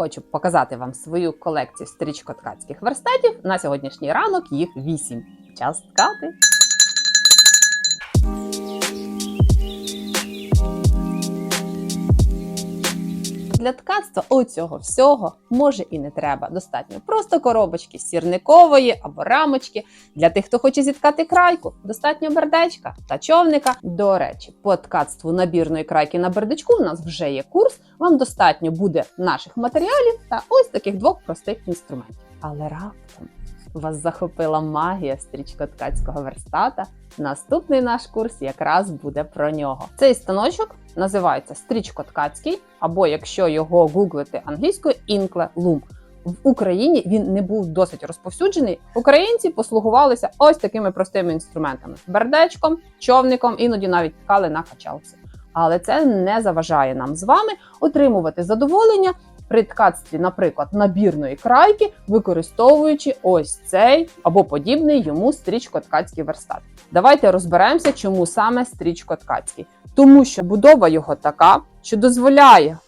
хочу показати вам свою колекцію стрічкоткацьких верстатів. На сьогоднішній ранок їх вісім. Час ткати. Для ткацтва оцього всього може і не треба. Достатньо просто коробочки сірникової або рамочки. Для тих, хто хоче зіткати крайку, достатньо бердечка та човника. До речі, по ткацтву набірної крайки на бердечку у нас вже є курс. Вам достатньо буде наших матеріалів та ось таких двох простих інструментів. Але раптом вас захопила магія стрічкоткацького верстата. Наступний наш курс якраз буде про нього. Цей станочок називається стрічкоткацький, або якщо його гуглити англійською, Inkle Loom. В Україні він не був досить розповсюджений. Українці послугувалися ось такими простими інструментами: бердечком, човником, іноді навіть ткали на качалці. Але це не заважає нам з вами отримувати задоволення при ткацтві, наприклад, набірної крайки, використовуючи ось цей або подібний йому стрічкоткацький верстат. Давайте розберемося, чому саме стрічкоткацький. Тому що будова його така, що дозволяє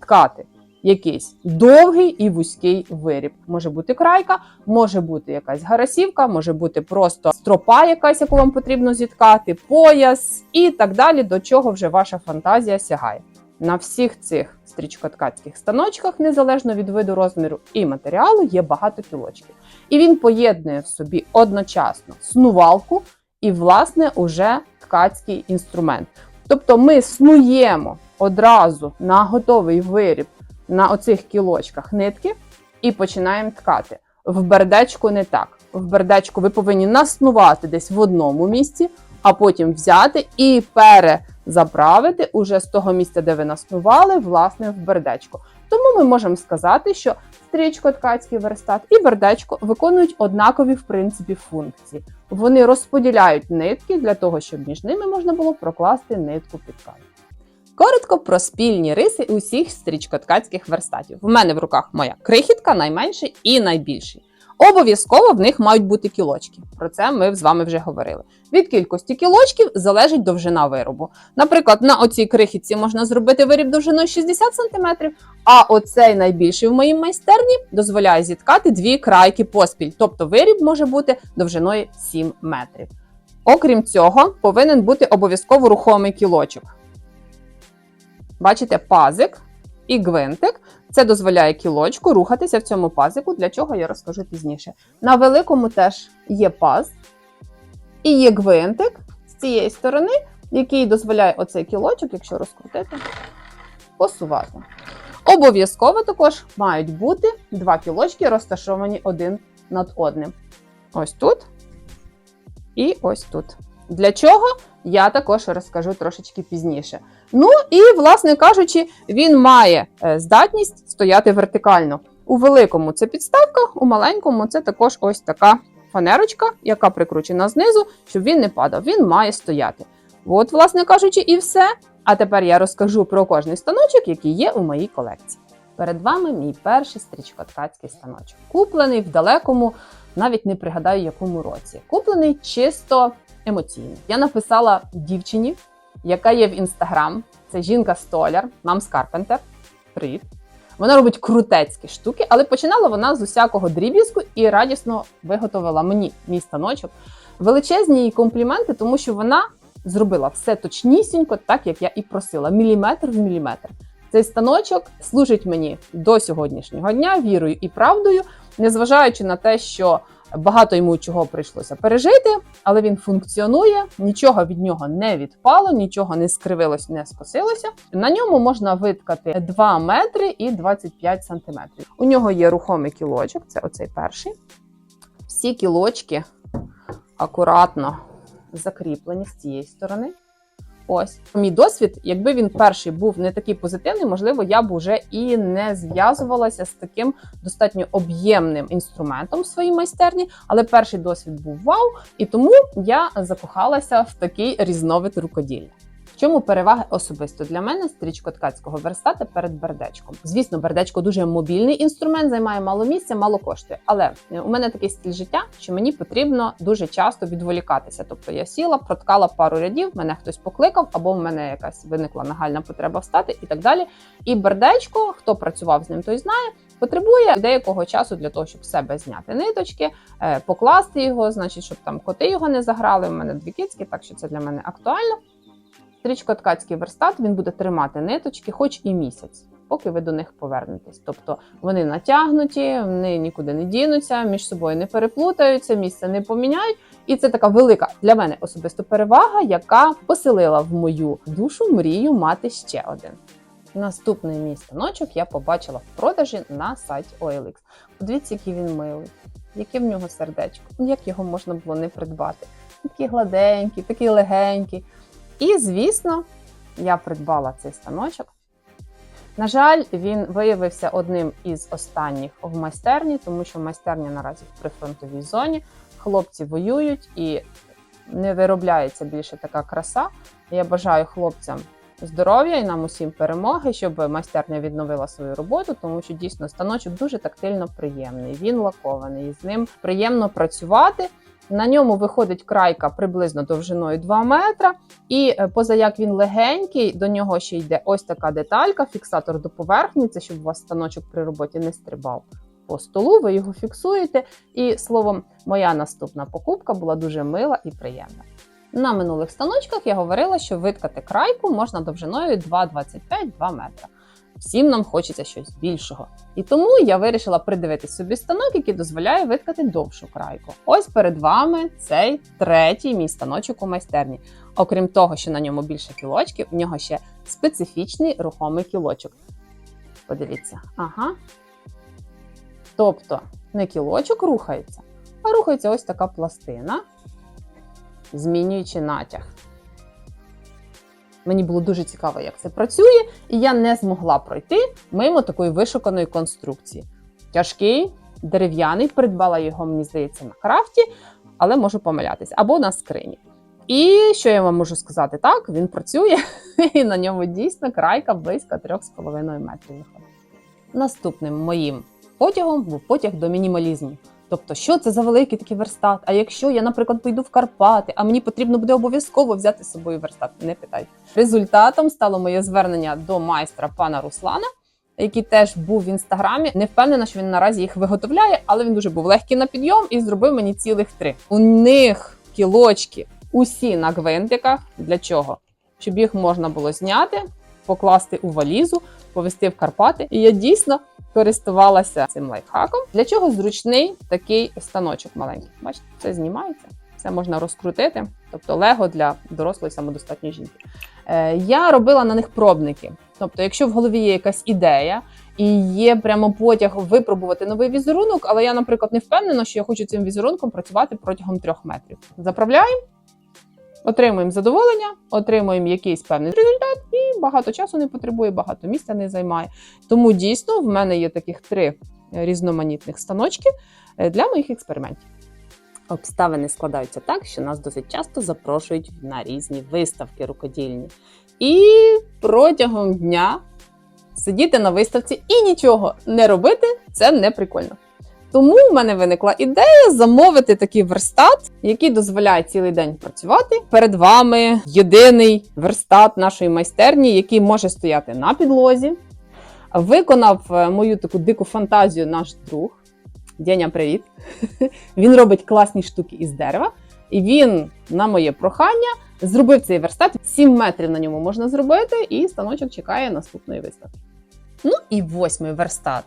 ткати якийсь довгий і вузький виріб. Може бути крайка, може бути якась гарасівка, може бути просто стропа, якась, яку вам потрібно зіткати, пояс і так далі, до чого вже ваша фантазія сягає. На всіх цих стрічкоткацьких станочках, незалежно від виду розміру і матеріалу, є багато кілочків. І він поєднує в собі одночасно снувалку і, власне, уже ткацький інструмент. Тобто ми снуємо одразу на готовий виріб на оцих кілочках нитки і починаємо ткати. В бердечку не так. В бердечку ви повинні наснувати десь в одному місці, а потім взяти і перезаправити уже з того місця, де ви наснували, власне, в бердечко. Тому ми можемо сказати, що стрічко ткацький верстат і бердечко виконують однакові в принципі функції. Вони розподіляють нитки для того, щоб між ними можна було прокласти нитку під ткань. Коротко про спільні риси усіх стрічкоткацьких верстатів. В мене в руках моя крихітка, найменший і найбільший. Обов'язково в них мають бути кілочки. Про це ми з вами вже говорили. Від кількості кілочків залежить довжина виробу. Наприклад, на оцій крихітці можна зробити виріб довжиною 60 см, а оцей найбільший в моїй майстерні дозволяє зіткати дві крайки поспіль, тобто виріб може бути довжиною 7 метрів. Окрім цього, повинен бути обов'язково рухомий кілочок. Бачите, пазик і гвинтик. Це дозволяє кілочку рухатися в цьому пазику, для чого я розкажу пізніше. На великому теж є паз і є гвинтик з цієї сторони, який дозволяє оцей кілочок, якщо розкрутити, посувати. Обов'язково також мають бути два кілочки, розташовані один над одним. Ось тут і ось тут. Для чого? Я також розкажу трошечки пізніше. Ну і, власне кажучи, він має е, здатність стояти вертикально. У великому це підставка, у маленькому це також ось така фанерочка, яка прикручена знизу, щоб він не падав. Він має стояти. От, власне кажучи, і все. А тепер я розкажу про кожний станочок, який є у моїй колекції. Перед вами мій перший стрічкоткацький станочок. Куплений в далекому, навіть не пригадаю, якому році. Куплений чисто емоційно. Я написала дівчині, яка є в інстаграм. Це жінка-столяр, Мамс Карпентер. Привіт. Вона робить крутецькі штуки, але починала вона з усякого дріб'язку і радісно виготовила мені мій станочок. Величезні їй компліменти, тому що вона зробила все точнісінько, так як я і просила, міліметр в міліметр. Цей станочок служить мені до сьогоднішнього дня вірою і правдою, незважаючи на те, що багато йому чого прийшлося пережити, але він функціонує, нічого від нього не відпало, нічого не скривилось, не скосилося. На ньому можна виткати 2 метри і 25 сантиметрів. У нього є рухомий кілочок, це оцей перший. Всі кілочки акуратно закріплені з цієї сторони. Ось мій досвід, якби він перший був не такий позитивний, можливо, я б уже і не зв'язувалася з таким достатньо об'ємним інструментом в своїй майстерні. Але перший досвід був вау, і тому я закохалася в такий різновид рукоділля. В чому переваги особисто для мене стрічкоткацького верстата перед бердечком? Звісно, бердечко дуже мобільний інструмент, займає мало місця, мало коштує. Але е, у мене такий стиль життя, що мені потрібно дуже часто відволікатися. Тобто я сіла, проткала пару рядів, мене хтось покликав, або в мене якась виникла нагальна потреба встати і так далі. І бердечко, хто працював з ним, той знає, потребує деякого часу для того, щоб себе зняти ниточки, е, покласти його, значить, щоб там коти його не заграли. У мене дві кицьки, так що це для мене актуально. Стрічкоткацький верстат він буде тримати ниточки, хоч і місяць, поки ви до них повернетесь. Тобто вони натягнуті, вони нікуди не дінуться, між собою не переплутаються, місце не поміняють. І це така велика для мене особисто перевага, яка поселила в мою душу мрію мати ще один. Наступний мій станочок я побачила в продажі на сайті OLX. Подивіться, який він милий, яке в нього сердечко, як його можна було не придбати. Такий гладенький, такий легенький. І, звісно, я придбала цей станочок. На жаль, він виявився одним із останніх в майстерні, тому що майстерня наразі в прифронтовій зоні. Хлопці воюють і не виробляється більше така краса. Я бажаю хлопцям здоров'я і нам усім перемоги, щоб майстерня відновила свою роботу, тому що дійсно станочок дуже тактильно приємний. Він лакований, з ним приємно працювати. На ньому виходить крайка приблизно довжиною 2 метра, і е, поза як він легенький, до нього ще йде ось така деталька, фіксатор до поверхні, це щоб у вас станочок при роботі не стрибав по столу. Ви його фіксуєте. І словом, моя наступна покупка була дуже мила і приємна. На минулих станочках я говорила, що виткати крайку можна довжиною 2,25-2 метра. Всім нам хочеться щось більшого. І тому я вирішила придивитись собі станок, який дозволяє виткати довшу крайку. Ось перед вами цей третій мій станочок у майстерні. Окрім того, що на ньому більше кілочків, в нього ще специфічний рухомий кілочок. Подивіться, ага. Тобто не кілочок рухається, а рухається ось така пластина, змінюючи натяг. Мені було дуже цікаво, як це працює, і я не змогла пройти мимо такої вишуканої конструкції. Тяжкий, дерев'яний, придбала його, мені здається, на крафті, але можу помилятися, або на скрині. І що я вам можу сказати? Так, він працює, і на ньому дійсно крайка близько 3,5 метрів. Наступним моїм потягом був потяг до мінімалізму. Тобто, що це за великий такий верстат? А якщо я, наприклад, пойду в Карпати, а мені потрібно буде обов'язково взяти з собою верстат, не питайте. Результатом стало моє звернення до майстра пана Руслана, який теж був в інстаграмі. Не впевнена, що він наразі їх виготовляє, але він дуже був легкий на підйом і зробив мені цілих три. У них кілочки усі на гвинтиках. Для чого? Щоб їх можна було зняти, покласти у валізу, повезти в Карпати. І я дійсно користувалася цим лайфхаком. Для чого зручний такий станочок маленький? Бачите, це знімається, все можна розкрутити, тобто лего для дорослої самодостатньої жінки. Е, я робила на них пробники. Тобто, якщо в голові є якась ідея і є прямо потяг випробувати новий візерунок, але я, наприклад, не впевнена, що я хочу цим візерунком працювати протягом трьох метрів. Заправляємо. Отримуємо задоволення, отримуємо якийсь певний результат, багато часу не потребує, багато місця не займає. Тому дійсно в мене є таких три різноманітних станочки е, для моїх експериментів. Обставини складаються так, що нас досить часто запрошують на різні виставки рукодільні. І протягом дня сидіти на виставці і нічого не робити це не прикольно. Тому в мене виникла ідея замовити такий верстат, який дозволяє цілий день працювати. Перед вами єдиний верстат нашої майстерні, який може стояти на підлозі. Виконав е, мою таку дику фантазію наш друг. Дяня, привіт! Він робить класні штуки із дерева. І він, на моє прохання, зробив цей верстат. 7 метрів на ньому можна зробити, і станочок чекає наступної виставки. Ну і восьмий верстат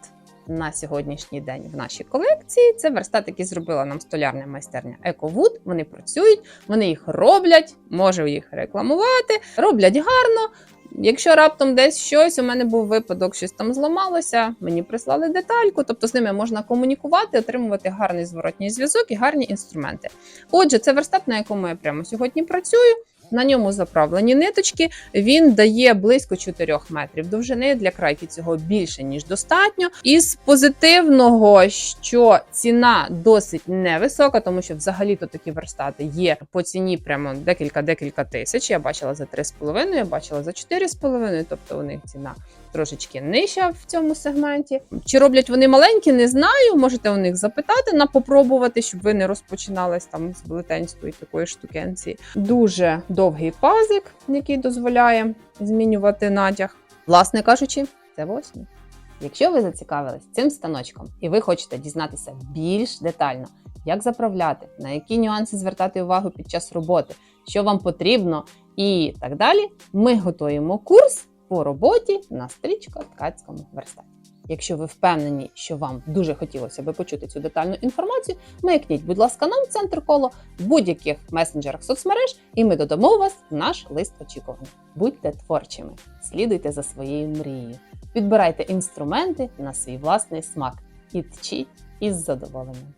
на сьогоднішній день в нашій колекції. Це верстат, який зробила нам столярна майстерня EcoWood. Вони працюють, вони їх роблять, можу їх рекламувати, роблять гарно. Якщо раптом десь щось, у мене був випадок, щось там зламалося, мені прислали детальку, тобто з ними можна комунікувати, отримувати гарний зворотній зв'язок і гарні інструменти. Отже, це верстат, на якому я прямо сьогодні працюю. На ньому заправлені ниточки. Він дає близько 4 метрів довжини. Для крайки цього більше ніж достатньо. Із позитивного, що ціна досить невисока, тому що взагалі то такі верстати є по ціні прямо декілька-декілька тисяч. Я бачила за 3,5, я бачила за 4,5, тобто у них ціна трошечки нижча в цьому сегменті. Чи роблять вони маленькі, не знаю. Можете у них запитати на попробувати, щоб ви не розпочинались там з велетенської такої штукенції. Дуже довгий пазик, який дозволяє змінювати натяг. Власне кажучи, це восьмий. Якщо ви зацікавились цим станочком і ви хочете дізнатися більш детально, як заправляти, на які нюанси звертати увагу під час роботи, що вам потрібно і так далі, ми готуємо курс по роботі на стрічко-ткацькому верстаті. Якщо ви впевнені, що вам дуже хотілося би почути цю детальну інформацію, маякніть, будь ласка, нам центр коло в будь-яких месенджерах соцмереж, і ми додамо вас в наш лист очікування. Будьте творчими, слідуйте за своєю мрією, підбирайте інструменти на свій власний смак і тчіть із задоволенням.